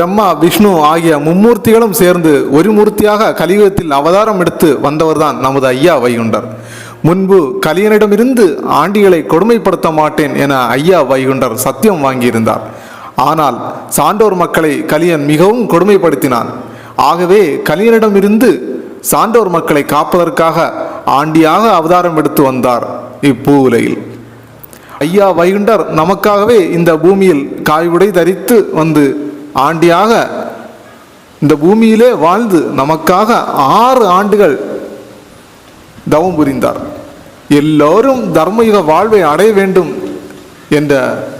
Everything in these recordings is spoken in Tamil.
பிரம்மா விஷ்ணு ஆகிய மும்மூர்த்திகளும் சேர்ந்து ஒரு மூர்த்தியாக கலியுகத்தில் அவதாரம் எடுத்து வந்தவர்தான் நமது ஐயா வைகுண்டர். முன்பு கலியனிடமிருந்து ஆண்டிகளை கொடுமைப்படுத்த மாட்டேன் என ஐயா வைகுண்டர் சத்தியம் வாங்கியிருந்தார். ஆனால் சான்றோர் மக்களை கலியன் மிகவும் கொடுமைப்படுத்தினான். ஆகவே கலியனிடமிருந்து சான்றோர் மக்களை காப்பதற்காக ஆண்டியாக அவதாரம் எடுத்து வந்தார் இப்பூவுலையில் ஐயா வைகுண்டர் நமக்காகவே இந்த பூமியில் காய்வுடை தரித்து வந்து ஆண்டியாக இந்த பூமியிலே வாழ்ந்து நமக்காக ஆறு ஆண்டுகள் தவம் புரிந்தார். எல்லோரும் தர்மயுக வாழ்வை அடைய வேண்டும் என்ற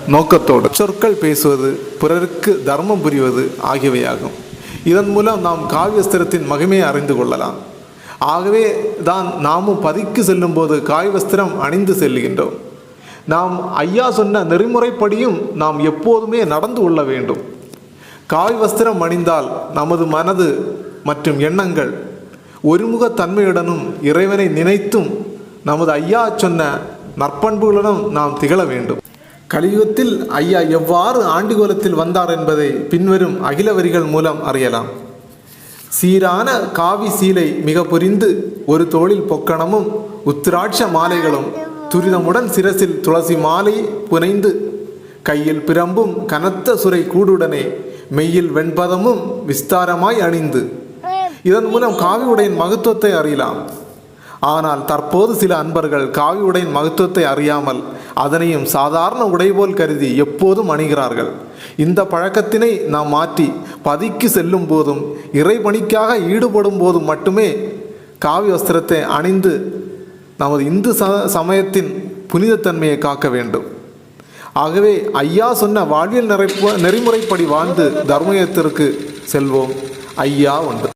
நோக்கத்தோடு. சொற்கள் பேசுவது பிறருக்கு தர்மம் புரிவது ஆகியவையாகும். இதன் மூலம் நாம் காவியஸ்திரத்தின் மகிமையை அறிந்து கொள்ளலாம். ஆகவே தான் நாமும் பதிக்கு செல்லும்போது காய்வஸ்திரம் அணிந்து செல்லுகின்றோம் நாம் ஐயா சொன்ன நெறிமுறைப்படியும் நாம் எப்போதுமே நடந்து கொள்ள வேண்டும். காய் வஸ்திரம் அணிந்தால் நமது மனது மற்றும் எண்ணங்கள் ஒருமுகத்தன்மையுடனும் இறைவனை நினைத்தும் நமது ஐயா சொன்ன நற்பண்புகளுடன் நாம் திகழ வேண்டும். கலியுகத்தில் ஐயா எவ்வாறு ஆண்டுகோலத்தில் வந்தார் என்பதை பின்வரும் அகில வரிகள் மூலம் அறியலாம். சீரான காவி சீலை மிக புரிந்து ஒரு தோளில் பொக்கணமும் உத்திராட்ச மாலைகளும் துரிதமுடன் சிரசில் துளசி மாலை புனைந்து கையில் பிரம்பும் கனத்த சுரை கூடுடனே மெய்யில் வெண்பதமும் விஸ்தாரமாய் அணிந்து. இதன் மூலம் காவி உடையின் மகத்துவத்தை அறியலாம். ஆனால் தற்போது சில அன்பர்கள் காவி உடையின் மகத்துவத்தை அறியாமல் அதனையும் சாதாரண உடை போல் கருதி எப்போதும் அணிகிறார்கள். இந்த பழக்கத்தினை நாம் மாற்றி பதிக்கு செல்லும் போதும் இறைபணிக்காக ஈடுபடும் போதும் மட்டுமே காவி வஸ்திரத்தை அணிந்து நமது இந்து ச சமயத்தின் புனிதத்தன்மையை காக்க வேண்டும். ஆகவே ஐயா சொன்ன வாழ்வியல் நிறைப்பு நெறிமுறைப்படி வாழ்ந்து தர்மயத்திற்கு செல்வோம். ஐயா ஒன்று.